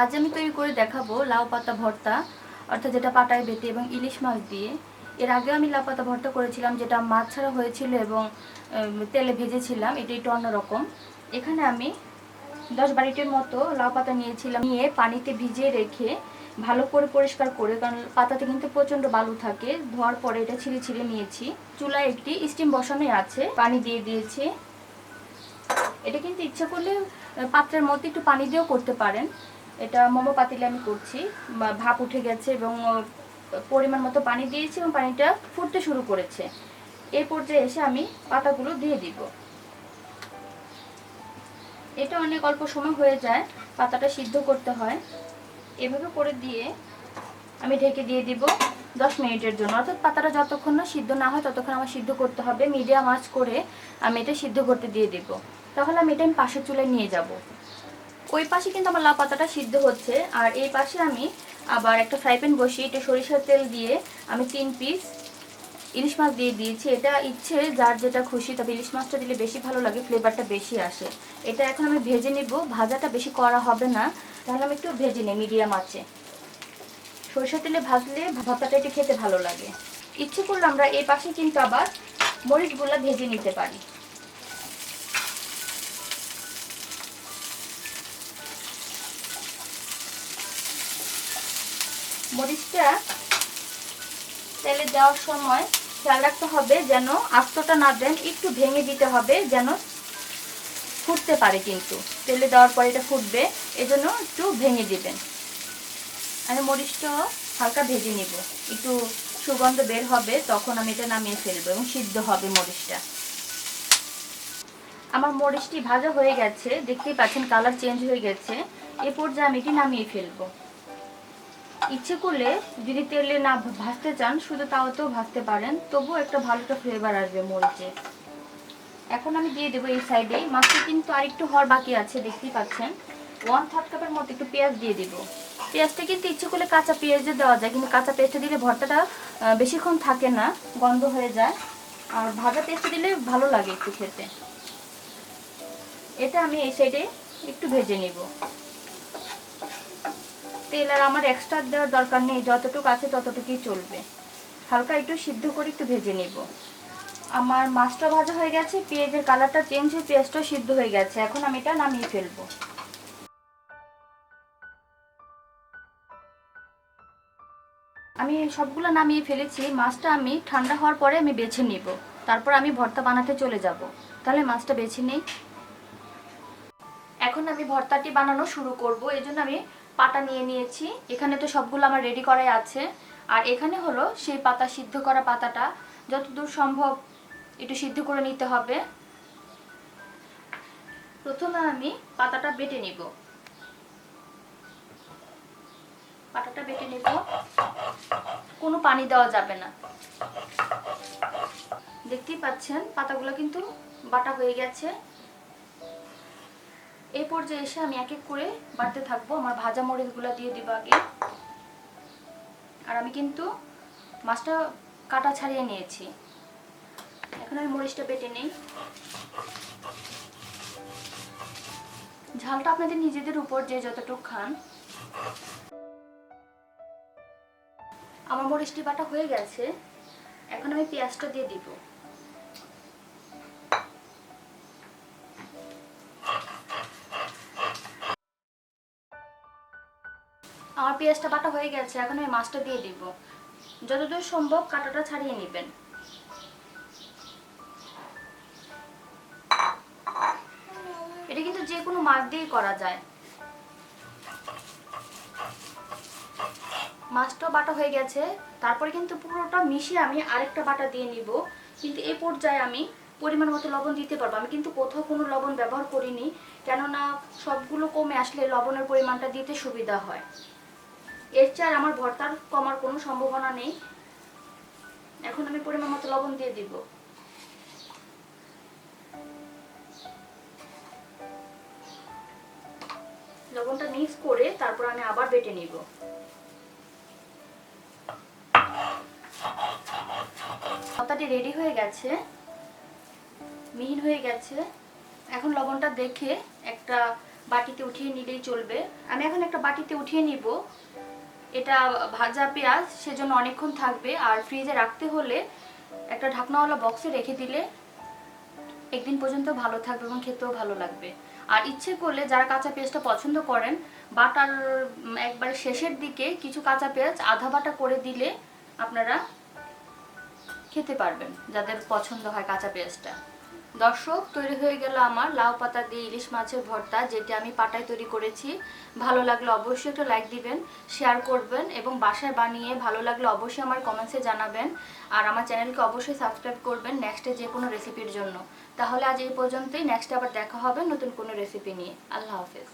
আজ আমি তৈরি করে দেখাবো লাউ পাতা ভর্তা, অর্থাৎ যেটা পাটায় বেটে এবং ইলিশ মাছ দিয়ে। এর আগে আমি লাউ পাতা ভর্তা করেছিলাম, যেটা মাছ ছাড়া হয়েছিল এবং তেলে ভেজেছিলাম এটা একটু অন্যরকম। এখানে আমি দশ বাড়িটির মতো লাউ পাতা নিয়েছিলাম, নিয়ে পানিতে ভিজিয়ে রেখে ভালো করে পরিষ্কার করে, কারণ পাতাতে কিন্তু প্রচণ্ড বালু থাকে, ধোয়ার পরে এটা ছিঁড়ে ছিঁড়ে নিয়েছি। চুলায় একটি স্টিম বসানোই আছে, পানি দিয়ে দিয়েছি। এটা কিন্তু ইচ্ছা করলে পাত্রের মধ্যে একটু পানি দিয়েও করতে পারেন। এটা মোমো পাতিলে আমি করছি। ভাপ উঠে গেছে এবং পরিমাণ মতো পানি দিয়েছি এবং পানিটা ফুটতে শুরু করেছে। এই পর্যায়ে এসে আমি পাতাগুলো দিয়ে দিব। এটা অনেক অল্প সময় হয়ে যায় পাতাটা সিদ্ধ করতে হয়। এভাবে করে দিয়ে আমি ঢেকে দিয়ে দিব দশ মিনিটের জন্য। অর্থাৎ পাতাটা যতক্ষণ না সিদ্ধ না হয় ততক্ষণ আমার সিদ্ধ করতে হবে। মিডিয়াম আঁচ করে আমি এটা সিদ্ধ করতে দিয়ে দিব। তাহলে আমি এটা আমি পাশের চুলায় নিয়ে যাব। ওই পাশে কিন্তু আমার লাউ পাতাটা সিদ্ধ হচ্ছে। আর এই পাশে আমি আবার একটা ফ্রাই প্যান বসিয়ে এটা সরিষার তেল দিয়ে আমি তিন পিস ইলিশ মাছ দিয়ে দিয়েছি। এটা ইচ্ছে, যার যেটা খুশি, তবে ইলিশ মাছটা দিলে বেশি ভালো লাগে, ফ্লেভারটা বেশি আসে। এটা এখন আমি ভেজে নিব। ভাজাটা বেশি করা হবে না। তাহলে আমি একটু ভেজে নিই মিডিয়াম আছে সরিষা তেলে ভাজলে ভাতাটা একটু খেতে ভালো লাগে। ইচ্ছে করলে আমরা এই পাশে কিন্তু আবার মরিচগুলো ভেজে নিতে পারি। মরিচটা তেলে দেওয়ার সময় খেয়াল রাখতে হবে যেন আস্তটা না দেন, একটু ভেঙে দিতে হবে যেন ফুটতে পারে কিন্তু। তেলে দেওয়ার পরে এটা ফুটবে, এজন্য একটু ভেঙে দিবেন। আমি মরিচটা হালকা ভেজে নিব। একটু সুগন্ধ বের হবে, তখন আমি এটা নামিয়ে ফেলব এবং সিদ্ধ হবে মরিচটা। আমার মরিচটি ভাজা হয়ে গেছে, দেখতেই পাচ্ছেন কালার চেঞ্জ হয়ে গেছে। এ পর্যায়ে আমি এটি নামিয়ে ফেলব। ইচ্ছে করলে যদি তেলে না ভাজতে চান, শুধু তাওতেও ভাজতে পারেন। তবুও একটা ভালো একটা ফ্লেভার আসবে মরিচে। এখন আমি দিয়ে দেবো এই সাইডে মাছটা কিন্তু আরেকটু হওয়ার বাকি আছে, দেখতেই পাচ্ছেন। ওয়ান থার্ড কাপের মতো একটু পেঁয়াজ দিয়ে দিব। পেঁয়াজটা কিন্তু ইচ্ছে করলে কাঁচা পেঁয়াজে দেওয়া যায়, কিন্তু কাঁচা পেঁয়াজটা দিলে ভর্তাটা বেশিক্ষণ থাকে না, গন্ধ হয়ে যায়। আর ভাজা পেঁয়াজটা দিলে ভালো লাগে একটু খেতে। এটা আমি এই সাইডে একটু ভেজে নিব। তেল আর আমার এক্সট্রা দেওয়ার দরকার নেই, যতটুকু আছে ততটুকুই চলবে। হালকা একটু সিদ্ধ করে একটু ভেজে নেব। আমার মাছটা ভাজা হয়ে গেছে, পেঁয়াজের কালারটা চেঞ্জ হয়ে পেঁয়াজটাও সিদ্ধ হয়ে গেছে। এখন আমি এটা নামিয়ে ফেলব। আমি সবগুলো নামিয়ে ফেলেছি। মাছটা আমি ঠান্ডা হওয়ার পরে আমি বেছে নিব। তারপর আমি ভর্তা বানাতে চলে যাব। তাহলে মাছটা বেছে নিই। এখন আমি ভর্তাটি বানানো শুরু করব। এই আমি পাটা নিয়ে নিয়েছি। এখানে তো সবগুলো আমার রেডি করাই আছে। আর এখানে হলো সেই পাতা, সিদ্ধ করা পাতাটা। যতদূর সম্ভব একটু সিদ্ধ করে নিতে হবে। প্রথমে আমি পাতাটা বেটে নিব। পাতাটা বেটে নিব। কোনো পানি দেওয়া যাবে না। দেখতেই পাচ্ছেন, পাতাগুলো কিন্তু বাটা হয়ে গেছে। এই পর্যায়ে এসে আমি এক এক করে বাড়তে থাকব। আমার ভাজা মরিচগুলো দিয়ে দিব আগে। আর আমি কিন্তু মাছটা কাটা ছাড়িয়ে নিয়েছি। এখন আমি মরিচটা বেটে নেই। ঝালটা আপনাদের নিজেদের উপর যে যতটুকু খান। আমার মরিচটি বাটা হয়ে গেছে। এখন আমি পেঁয়াজটা দিয়ে দিব। আমার পেঁয়াজটা বাটা হয়ে গেছে, এখন আমি মাছটা দিয়ে দিব। যতদূর সম্ভব কাঁটাটা ছাড়িয়ে নেবেন। এটা কিন্তু যে কোনো মাছ দিয়েই করা যায়। মাছটাও বাটা হয়ে গেছে, তারপরে কিন্তু পুরোটা মিশিয়ে আমি আরেকটা বাটা দিয়ে নিব। কিন্তু এ পর্যায়ে আমি পরিমাণ মতো লবণ দিতে পারব। আমি কিন্তু কোথাও কোনো লবণ ব্যবহার করিনি, কেননা সবগুলো কমে আসলে লবণের পরিমাণটা দিতে সুবিধা হয়। এর চেয়ে আমার ভর্তার কমার কোনো সম্ভাবনা নেই। এখন আমি পরিমাণ মতো লবণ দিয়ে দিব। লবণটা মিক্স করে তারপর আমি আবার বেটে নিব। ভর্তাটি রেডি হয়ে গেছে, মিহিন হয়ে গেছে। এখন লবণটা দেখে একটা বাটিতে উঠিয়ে নিলেই চলবে। আমি এখন একটা বাটিতে উঠিয়ে নিব। এটা ভাজা পেঁয়াজ, সেজন্য অনেকক্ষণ থাকবে। আর ফ্রিজে রাখতে হলে একটা ঢাকনাওয়ালা বক্সে রেখে দিলে একদিন পর্যন্ত ভালো থাকবে এবং খেতেও ভালো লাগবে। আর ইচ্ছে করলে যারা কাঁচা পেঁয়াজটা পছন্দ করেন, বাটার একবার শেষের দিকে কিছু কাঁচা পেঁয়াজ, আধা বাটা করে দিলে আপনারা খেতে পারবেন, যাদের পছন্দ হয় কাঁচা পেঁয়াজটা। দর্শক, তৈরি হয়ে গেল আমার লাউ পাতা দিয়ে ইলিশ মাছের ভর্তা, যেটি আমি পাটায় তৈরি করেছি। ভালো লাগলে অবশ্যই একটা লাইক দিবেন শেয়ার করবেন এবং বাসায় বানিয়ে ভালো লাগলে অবশ্যই আমার কমেন্টসে জানাবেন। আর আমার চ্যানেলকে অবশ্যই সাবস্ক্রাইব করবেন নেক্সটে যে কোনো রেসিপির জন্য। তাহলে আজ এই পর্যন্তই নেক্সট আবার দেখা হবে নতুন কোনো রেসিপি নিয়ে। আল্লাহ হাফেজ।